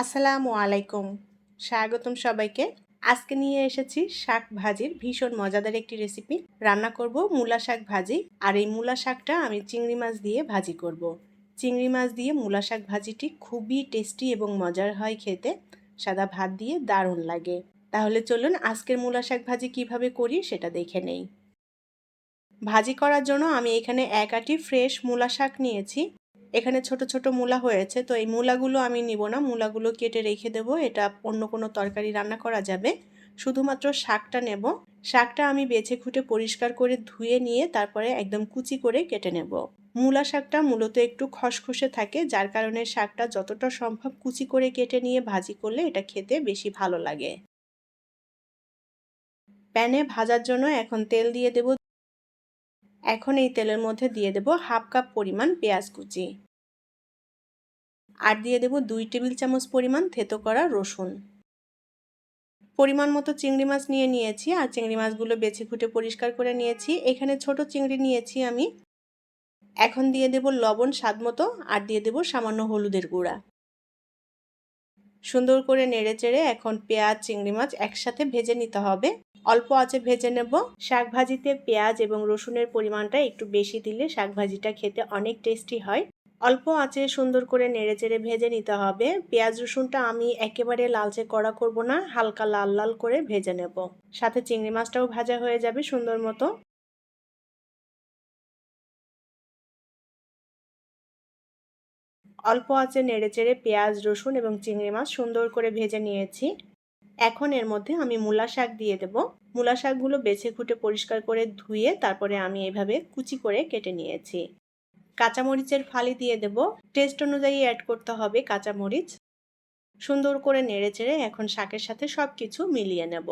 আসসালামু আলাইকুম। স্বাগতম সবাইকে। আজকে নিয়ে এসেছি শাক ভাজির ভীষণ মজাদার একটি রেসিপি রান্না করব মূলা শাক ভাজি। আর এই মূলা শাকটা আমি চিংড়ি মাছ দিয়ে ভাজি করব। চিংড়ি মাছ দিয়ে মূলা শাক ভাজিটি খুবই টেস্টি এবং মজার হয় খেতে। সাদা ভাত দিয়ে দারুণ লাগে। তাহলে চলুন আজকের মূলা শাক ভাজি কীভাবে করি সেটা দেখে নেই। ভাজি করার জন্য আমি এখানে এক আটি ফ্রেশ মূলা শাক নিয়েছি। এখানে ছোট ছোট মূলা হয়েছে, তো এই মূলাগুলো আমি নিব না। মূলাগুলো কেটে রেখে দেব। এটা অন্য কোনো তরকারি রান্না করা যাবে। শুধুমাত্র শাকটা নেব। শাকটা আমি বেছে খুঁটে পরিষ্কার করে ধুয়ে নিয়ে তারপরে একদম কুচি করে কেটে নেব। মূলা শাকটা মূলত একটু খসখসে থাকে, যার কারণে শাকটা যতটা সম্ভব কুচি করে কেটে নিয়ে ভাজি করলে এটা খেতে বেশি ভালো লাগে। প্যানে ভাজার জন্য এখন তেল দিয়ে দেব এখন এই তেলের মধ্যে দিয়ে দেব হাফ কাপ পরিমাণ পেঁয়াজ কুচি। আর দিয়ে দেব দুই টেবিল চামচ পরিমাণ থেতো করা রসুন। পরিমাণ মতো চিংড়ি মাছ নিয়ে নিয়েছি আর চিংড়ি মাছগুলো বেছে খুঁটে পরিষ্কার করে নিয়েছি। এখানে ছোট চিংড়ি নিয়েছি আমি। এখন দিয়ে দেব লবণ স্বাদ মতো আর দিয়ে দেব সামান্য হলুদের গুঁড়া। সুন্দর করে নেড়ে চেড়ে এখন পেঁয়াজ, চিংড়ি মাছ একসাথে ভেজে নিতে হবে। অল্প আঁচে ভেজে নেব। শাক ভাজিতে পেঁয়াজ এবং রসুনের পরিমাণটা একটু বেশি দিলে শাক ভাজিটা খেতে অনেক টেস্টি হয়। অল্প আঁচে সুন্দর করে নেড়ে চেড়ে ভেজে নিতে হবে। পেঁয়াজ, রসুনটা আমি একেবারে লালচে কড়া করব না, হালকা লাল লাল করে ভেজে নেব। সাথে চিংড়ি মাছটাও ভাজা হয়ে যাবে সুন্দর মতো। অল্প আঁচে নেড়ে চেড়ে পেঁয়াজ, রসুন এবং চিংড়ি মাছ সুন্দর করে ভেজে নিয়েছি। এখন এর মধ্যে আমি মূলা শাক দিয়ে দেব। মূলা শাকগুলো বেছে খুঁটে পরিষ্কার করে ধুয়ে তারপরে আমি এভাবে কুচি করে কেটে নিয়েছি। কাঁচামরিচের ফালি দিয়ে দেব। টেস্ট অনুযায়ী অ্যাড করতে হবে কাঁচামরিচ। সুন্দর করে নেড়ে চেড়ে এখন শাকের সাথে সব কিছু মিলিয়ে নেব।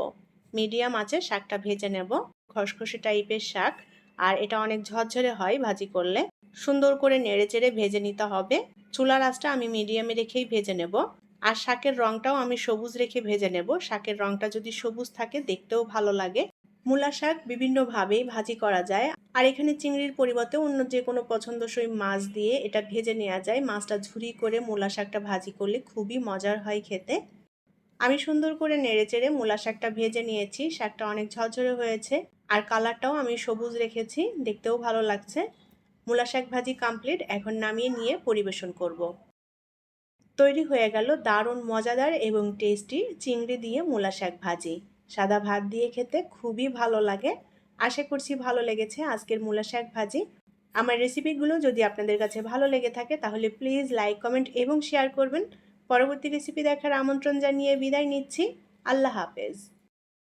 মিডিয়াম আছে শাকটা ভেজে নেব। খসখসে টাইপের শাক। আর এটা অনেক ঝরঝরে হয় ভাজি করলে। সুন্দর করে নেড়ে চেড়ে ভেজে নিতে হবে। চুলার আঁচটা আমি মিডিয়ামে রেখেই ভেজে নেব। আর শাকের রংটাও আমি সবুজ রেখে ভেজে নেব। শাকের রংটা যদি সবুজ থাকে, দেখতেও ভালো লাগে। মূলা শাক বিভিন্নভাবেই ভাজি করা যায়। আর এখানে চিংড়ির পরিবর্তে অন্য যে কোনো পছন্দসই মাছ দিয়ে এটা ভেজে নেওয়া যায়। মাছটা ঝুরি করে মূলা শাকটা ভাজি করলে খুবই মজার হয় খেতে। আমি সুন্দর করে নেড়ে চেড়ে মূলা শাকটা ভেজে নিয়েছি। শাকটা অনেক ঝরঝরে হয়েছে। আর কালারটাও আমি সবুজ রেখেছি। দেখতেও ভালো লাগছে। মূলা শাক ভাজি কমপ্লিট এখন নামিয়ে নিয়ে পরিবেশন করব। তৈরি হয়ে গেল দারুণ মজাদার এবং টেস্টি চিংড়ি দিয়ে মূলা শাক ভাজি। সাদা ভাত দিয়ে খেতে খুবই ভালো লাগে। আশা করছি ভালো লেগেছে আজকের মূলা শাক ভাজি। আমার রেসিপিগুলো যদি আপনাদের কাছে ভালো লেগে থাকে তাহলে প্লিজ লাইক কমেন্ট এবং শেয়ার করবেন। পরবর্তী রেসিপি দেখার আমন্ত্রণ জানিয়ে বিদায় নিচ্ছি। আল্লাহ হাফেজ।